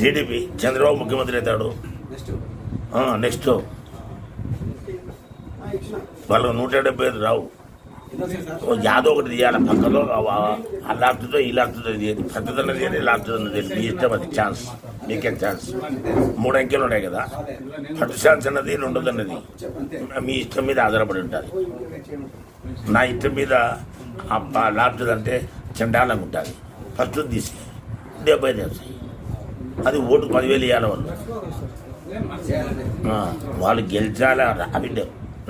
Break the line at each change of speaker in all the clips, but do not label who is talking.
TDP Chandrababu ముఖ్యమంత్రి అవుతాడు.
Next.
వాళ్ళకు నూట డెబ్బై ఐదు రావు. యాదో ఒకటి తీయాలి. పక్కలో ఆ లాప్తో ఈ లాప్తో తీయాలి పెద్దదన్న తీయాలి లాప్తో తీయాలి మీ ఇష్టం అది ఛాన్స్. మీకే ఛాన్స్? మూడు అంకెలు ఉన్నాయి కదా. ఫస్ట్ ఛాన్స్ అన్నది రెండోది అన్నది. మీ ఇష్టం మీద ఆధారపడి ఉంటుంది. నా ఇష్టం మీద అంటే చండాలంగా ఉంటుంది. ఫస్ట్ తీసి డెబ్బై తీసి అది ఓటు పదివేలు ఇవ్వాలి వాళ్ళు. వాళ్ళు గెలిచాలా? అవి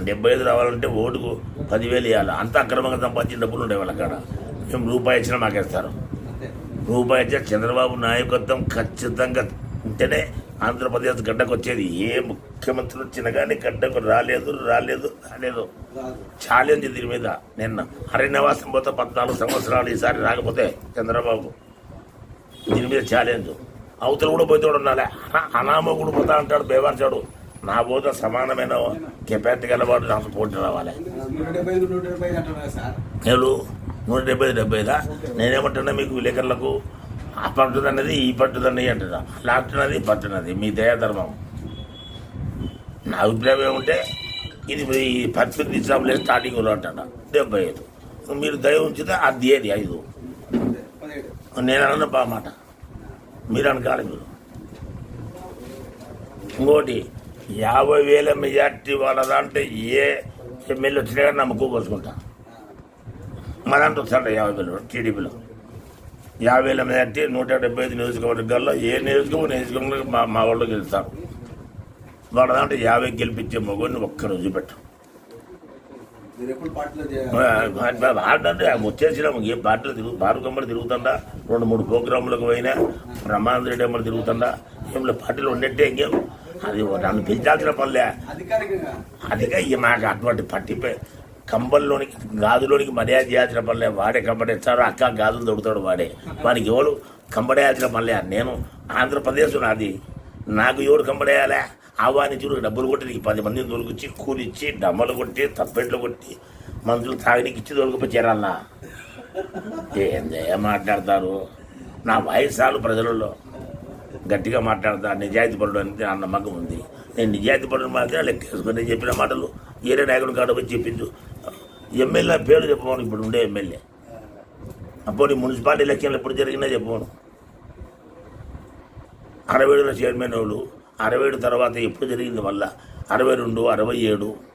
డెబ్బై ఐదు రావాలంటే ఓటుకు పదివేలు ఇవ్వాలి అంత అక్రమంగా సంపాదించిన డబ్బులు ఉండే వాళ్ళ కాడ. మేము రూపాయి ఇచ్చినా మాకేస్తారు. రూపాయి ఇచ్చిన చంద్రబాబు నాయకత్వం ఖచ్చితంగా ఉంటేనే ఆంధ్రప్రదేశ్ గడ్డకు వచ్చేది ఏ ముఖ్యమంత్రి వచ్చినా కానీ గడ్డకు రాలేదు రాలేదు రాలేదు. ఛాలెంజ్ దీని మీద. నిన్న హరినివాసం పోతే పద్నాలుగు సంవత్సరాలు ఈసారి రాకపోతే చంద్రబాబు. దీని మీద ఛాలెంజ్. అవతల కూడా పోతాడు ఉండాలి. అనా- అనామ కూడా పోతా అంటాడు బేవార్చాడు. నా పోత సమానమైన కెపాసిటీ గలవాడు నాకు పోటీ రావాలి. నేను నూట డెబ్బై ఐదు డెబ్బై ఐదా? నేనేమంటున్నా మీకు విలేకరులకు? ఆ పట్టుదన్నది ఈ పట్టుదన్నది అంటున్నా. లాక్టున్నది పట్టున్నది మీ దయాధర్మం నా అభిప్రాయం ఏమంటే ఇది ఈ పద్దెనిమిది ఇచ్చాం లేదు స్టార్టింగ్లో అంటాడు డెబ్బై ఐదు. మీరు దయ ఉంచితే అది ఏది? ఐదు. నేను అన్న బా మాట. మీరు అనకాలి మీరు ఇంకోటి యాభై వేల మెజార్టీ వాళ్ళ దాంట్లో ఏ ఎమ్మెల్యే వచ్చినా కానీ నమ్ముకోపోసుకుంటా మా దాంట్లో వస్తాడు యాభై వేలు టీడీపీలో. యాభై వేల మెజార్టీ నూట డెబ్బై ఐదు నియోజకవర్గాల్లో ఏ నియోజకవర్గం నియోజకవర్గంలో మా మా వాళ్ళు గెలుస్తారు వాళ్ళ దాంట్లో యాభై గెలిపించే మగవాడిని ఒక్క రోజు పెట్టు ఆడంటే వచ్చేసిన ఏ పార్టీలు తిరుగు బారు కమ్మడి తిరుగుతుండా రెండు మూడు ప్రోగ్రాంలకు పోయినా బ్రహ్మానంద రెడ్డి అమ్మడి తిరుగుతుండా ఏం పార్టీలు ఉన్నట్టే ఇంకేం? అది నన్ను పిలిచాల్సిన పనులే. అదిగా ఈ మాకు అటువంటి పట్టిపై కంబల్లోనికి గాజులోనికి మర్యాద చేయాల్సిన పనులే. వాడే కంబడేస్తారు అక్క గాజులు దొరుకుతాడు వాడే. వానికి ఎవరు కంబడేయాల్సిన పనులే. నేను ఆంధ్రప్రదేశ్ నాది. నాకు ఎవరు కంబడేయాలే ఆహ్వానించుడు డబ్బులు కొట్టి నీకు పది మందిని దొరికిచ్చి కూలిచ్చి డమ్మలు కొట్టి తప్పెట్లు కొట్టి మందులు తాగడానికి ఇచ్చి దొరికిపోయి చేరాలనా? ఏందే మాట్లాడతారు? నా వయసాలు ప్రజలలో. గట్టిగా మాట్లాడతా నిజాయితీ పరుడు అని నా నమ్మకం ఉంది. నేను నిజాయితీ పరుడు మాత్రమే లెక్కేసుకుని చెప్పిన మాటలు ఏరే నాయకుడు కాడ పోయి చెప్పించు ఎమ్మెల్యే పేరు చెప్పమను ఇప్పుడు ఉండే ఎమ్మెల్యే. అప్పుడు మున్సిపాలిటీ ఎలక్షన్లు ఎప్పుడు జరిగినా చెప్పమను. అరవై ఏడులో చైర్మన్ వాళ్ళు అరవై ఏడు తర్వాత ఎప్పుడు జరిగింది మళ్ళా? అరవై రెండు అరవై ఏడు.